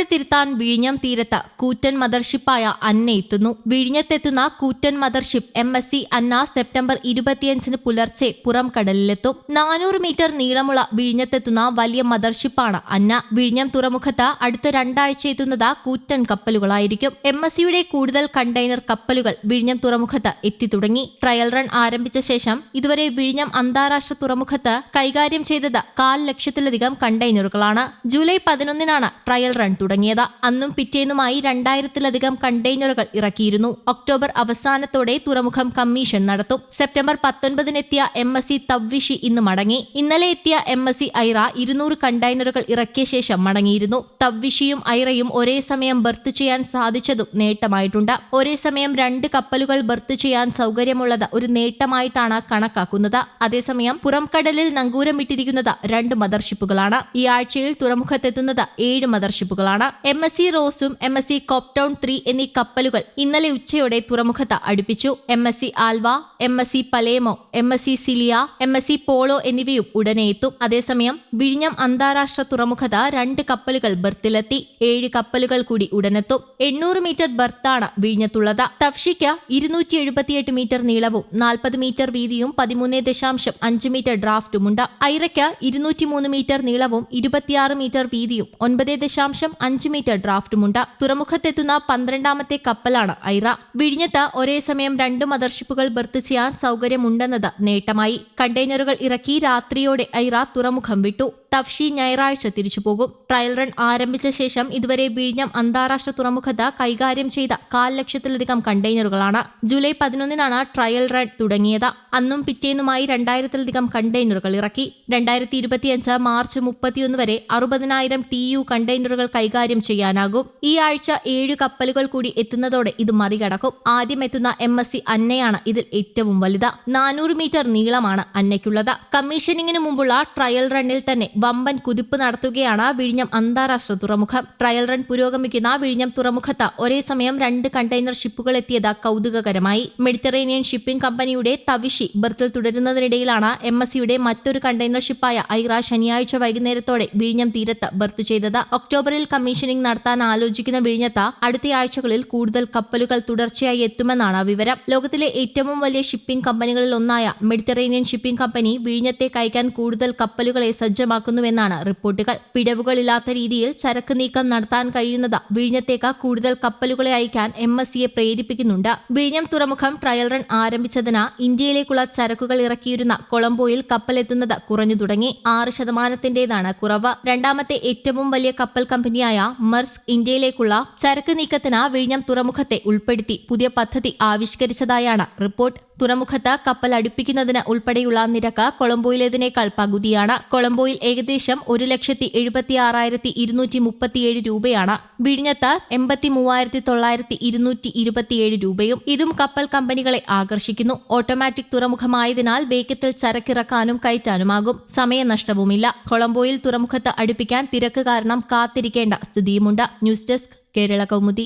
Road തിരുത്താൻ വിഴിഞ്ഞം തീരത്ത് കൂറ്റൻ മദർഷിപ്പായ അന്ന എത്തുന്നു. വിഴിഞ്ഞത്തെത്തുന്ന കൂറ്റൻ mothership M S C Anna September ഇരുപത്തിയഞ്ചിന് പുലർച്ചെ പുറം കടലിലെത്തും നാനൂറ് മീറ്റർ നീളമുള്ള വിഴിഞ്ഞത്തെത്തുന്ന വലിയ മദർഷിപ്പാണ് അന്ന. വിഴിഞ്ഞം തുറമുഖത്ത് അടുത്ത രണ്ടാഴ്ച എത്തുന്നത് കൂറ്റൻ കപ്പലുകളായിരിക്കും. എം എസ് സിയുടെ കൂടുതൽ കണ്ടെയ്നർ കപ്പലുകൾ വിഴിഞ്ഞം തുറമുഖത്ത് എത്തിത്തുടങ്ങി. ട്രയൽ റൺ ആരംഭിച്ച ശേഷം ഇതുവരെ വിഴിഞ്ഞം അന്താരാഷ്ട്ര തുറമുഖത്ത് കൈകാര്യം ചെയ്തത് കാൽ ലക്ഷത്തിലധികം കണ്ടെയ്നറുകളാണ്. ജൂലൈ പതിനൊന്നിനാണ് ട്രയൽ റൺ തുടങ്ങിയത്. അന്നും പിറ്റേന്നുമായി രണ്ടായിരത്തിലധികം കണ്ടെയ്നറുകൾ ഇറക്കിയിരുന്നു. ഒക്ടോബർ അവസാനത്തോടെ തുറമുഖം കമ്മീഷൻ നടത്തും. സെപ്റ്റംബർ പത്തൊൻപതിനെത്തിയ എം എസ് സി തവ്വിഷി ഇന്ന് മടങ്ങി. ഇന്നലെ എത്തിയ എം എസ് സി ഐറ ഇരുന്നൂറ് കണ്ടെയ്നറുകൾ ഇറക്കിയ ശേഷം മടങ്ങിയിരുന്നു. തവ്വിഷിയും ഐറയും ഒരേ സമയം ബർത്ത് ചെയ്യാൻ സാധിച്ചതും നേട്ടമായിട്ടുണ്ട്. ഒരേ സമയം രണ്ട് കപ്പലുകൾ ബർത്ത് ചെയ്യാൻ സൗകര്യമുള്ളത് ഒരു നേട്ടമായിട്ടാണ് കണക്കാക്കുന്നത്. അതേസമയം പുറംകടലിൽ നങ്കൂരമിട്ടിരിക്കുന്നത് രണ്ട് മദർഷിപ്പുകളാണ്. ഈ ആഴ്ചയിൽ തുറമുഖത്തെത്തുന്നത് ഏഴ് മദർഷിപ്പുകളാണ്. എം എസ് സി റോസും M S C Cape Town three എന്നീ കപ്പലുകൾ ഇന്നലെ ഉച്ചയോടെ തുറമുഖത്ത് അടുപ്പിച്ചു. M S C Alva M S C Palermo M S C Cilia M S C Polo എന്നിവയും ഉടനെ എത്തും. അതേസമയം വിഴിഞ്ഞം അന്താരാഷ്ട്ര തുറമുഖത്ത് രണ്ട് കപ്പലുകൾ ബർത്തിലെത്തി. ഏഴ് കപ്പലുകൾ കൂടി ഉടനെത്തും. എണ്ണൂറ് മീറ്റർ ബർത്താണ് വിഴിഞ്ഞത്തുള്ളത്. തഫ്ഷിക്ക് ഇരുന്നൂറ്റി എഴുപത്തിയെട്ട് മീറ്റർ നീളവും നാൽപ്പത് മീറ്റർ വീതിയും പതിമൂന്ന് ദശാംശം അഞ്ച് മീറ്റർ ഡ്രാഫ്റ്റുമുണ്ട്. ഐറയ്ക്ക് ഇരുന്നൂറ്റി മൂന്ന് മീറ്റർ നീളവും ഇരുപത്തിയാറ് മീറ്റർ വീതിയും ഒൻപത് ദശാംശം അഞ്ച് മീറ്റർ ഡ്രാഫ്റ്റുമുണ്ട് തുറമുഖത്തെത്തുന്ന പന്ത്രണ്ടാമത്തെ കപ്പലാണ് ഐറ. വിഴിഞ്ഞത്ത് ഒരേ സമയം രണ്ട് മദർഷിപ്പുകൾ ബർത്ത് ചെയ്യാൻ സൗകര്യമുണ്ടെന്നത് നേട്ടമായി. കണ്ടെയ്നറുകൾ ഇറക്കി രാത്രിയോടെ ഐറ തുറമുഖം വിട്ടു. തഫ്ഷി ഞായറാഴ്ച തിരിച്ചുപോകും ട്രയൽ റൺ ആരംഭിച്ച ശേഷം ഇതുവരെ വിഴിഞ്ഞം അന്താരാഷ്ട്ര തുറമുഖത്ത് കൈകാര്യം ചെയ്ത കാൽ ലക്ഷത്തിലധികം കണ്ടെയ്നറുകളാണ്. ജൂലൈ പതിനൊന്നിനാണ് ട്രയൽ റൺ തുടങ്ങിയത്. അന്നും പിറ്റേന്നുമായി രണ്ടായിരത്തിലധികം കണ്ടെയ്നറുകൾ ഇറക്കി. രണ്ടായിരത്തി ഇരുപത്തിയഞ്ച് മാർച്ച് മുപ്പത്തിയൊന്ന് വരെ അറുപതിനായിരം ടി യു കണ്ടെയ്നറുകൾ കൈകാര്യം ചെയ്യാനാകും. ഈ ആഴ്ച ഏഴ് കപ്പലുകൾ കൂടി എത്തുന്നതോടെ ഇത് മറികടക്കും. ആദ്യം എത്തുന്ന എം എസ് സി അന്നയാണ് ഇതിൽ ഏറ്റവും വലുത്. നാനൂറ് മീറ്റർ നീളമാണ് അന്നയ്ക്കുള്ളത്. കമ്മീഷനിങ്ങിന് മുമ്പുള്ള ട്രയൽ റണ്ണിൽ തന്നെ വമ്പൻ കുതിപ്പ് നടത്തുകയാണ് വിഴിഞ്ഞം അന്താരാഷ്ട്ര തുറമുഖം. ട്രയൽ റൺ പുരോഗമിക്കുന്ന വിഴിഞ്ഞം തുറമുഖത്ത് ഒരേ സമയം രണ്ട് കണ്ടെയ്നർ ഷിപ്പുകൾ എത്തിയത് കൗതുകകരമായി. മെഡിറ്ററേനിയൻ ഷിപ്പിംഗ് കമ്പനിയുടെ തവിഷി ബർത്തിൽ തുടരുന്നതിനിടയിലാണ് എം എസ് സിയുടെ മറ്റൊരു കണ്ടെയ്നർ ഷിപ്പായ ഐറ ശനിയാഴ്ച വൈകുന്നേരത്തോടെ വിഴിഞ്ഞം തീരത്ത് ബർത്ത് ചെയ്തത്. ഒക്ടോബറിൽ കമ്മീഷനിംഗ് നടത്താൻ ആലോചിക്കുന്ന വിഴിഞ്ഞത്ത് അടുത്ത ആഴ്ചകളിൽ കൂടുതൽ കപ്പലുകൾ തുടർച്ചയായി എത്തുമെന്നാണ് വിവരം. ലോകത്തിലെ ഏറ്റവും വലിയ ഷിപ്പിംഗ് കമ്പനികളിൽ ഒന്നായ മെഡിറ്ററേനിയൻ ഷിപ്പിംഗ് കമ്പനി വിഴിഞ്ഞത്തെ കയക്കാൻ കൂടുതൽ കപ്പലുകളെ സജ്ജമാക്കുന്നുവെന്നാണ് റിപ്പോർട്ടുകൾ. പിഴവുകളില്ലാത്ത രീതിയിൽ ചരക്ക് നീക്കം നടത്താൻ കഴിയുന്നത് വിഴിഞ്ഞത്തേക്ക് കൂടുതൽ കപ്പലുകളെ അയക്കാൻ എം എസ് സിയെ പ്രേരിപ്പിക്കുന്നുണ്ട്. വിഴിഞ്ഞം തുറമുഖം ട്രയൽ റൺ ആരംഭിച്ചതിന് ഇന്ത്യയിലേക്കുള്ള ചരക്കുകൾ ഇറക്കിയിരുന്ന കൊളംബോയിൽ കപ്പലെത്തുന്നത് കുറഞ്ഞു തുടങ്ങി. ആറ് ശതമാനത്തിന്റേതാണ് കുറവ്. രണ്ടാമത്തെ ഏറ്റവും വലിയ കപ്പൽ കമ്പനിയായ മർസ് ഇന്ത്യയിലേക്കുള്ള ചരക്ക് നീക്കത്തിന് വിഴിഞ്ഞം തുറമുഖത്തെ ഉൾപ്പെടുത്തി പുതിയ പദ്ധതി ആവിഷ്കരിച്ചതായാണ് റിപ്പോർട്ട്. തുറമുഖത്ത് കപ്പൽ അടുപ്പിക്കുന്നതിന് ഉൾപ്പെടെയുള്ള നിരക്ക് കൊളംബോയിലേതിനേക്കാൾ പകുതിയാണ്. കൊളംബോയിൽ ഏകദേശം ഒരു ലക്ഷത്തി എഴുപത്തി ആറായിരത്തി ഇരുന്നൂറ്റി മുപ്പത്തിയേഴ് രൂപയാണ്. വിഴിഞ്ഞത്ത് എൺപത്തി മൂവായിരത്തി തൊള്ളായിരത്തി ഇരുന്നൂറ്റി ഇരുപത്തിയേഴ് രൂപയും ഇതും കപ്പൽ കമ്പനികളെ ആകർഷിക്കുന്നു. ഓട്ടോമാറ്റിക് തുറമുഖമായതിനാൽ വേഗത്തിൽ ചരക്കിറക്കാനും കയറ്റാനുമാകും. സമയനഷ്ടവുമില്ല കൊളംബോയിൽ തുറമുഖത്ത് അടുപ്പിക്കാൻ തിരക്ക് കാരണം കാത്തിരിക്കേണ്ട സ്ഥിതിയുമുണ്ട്. News desk Kerala Kaumudi.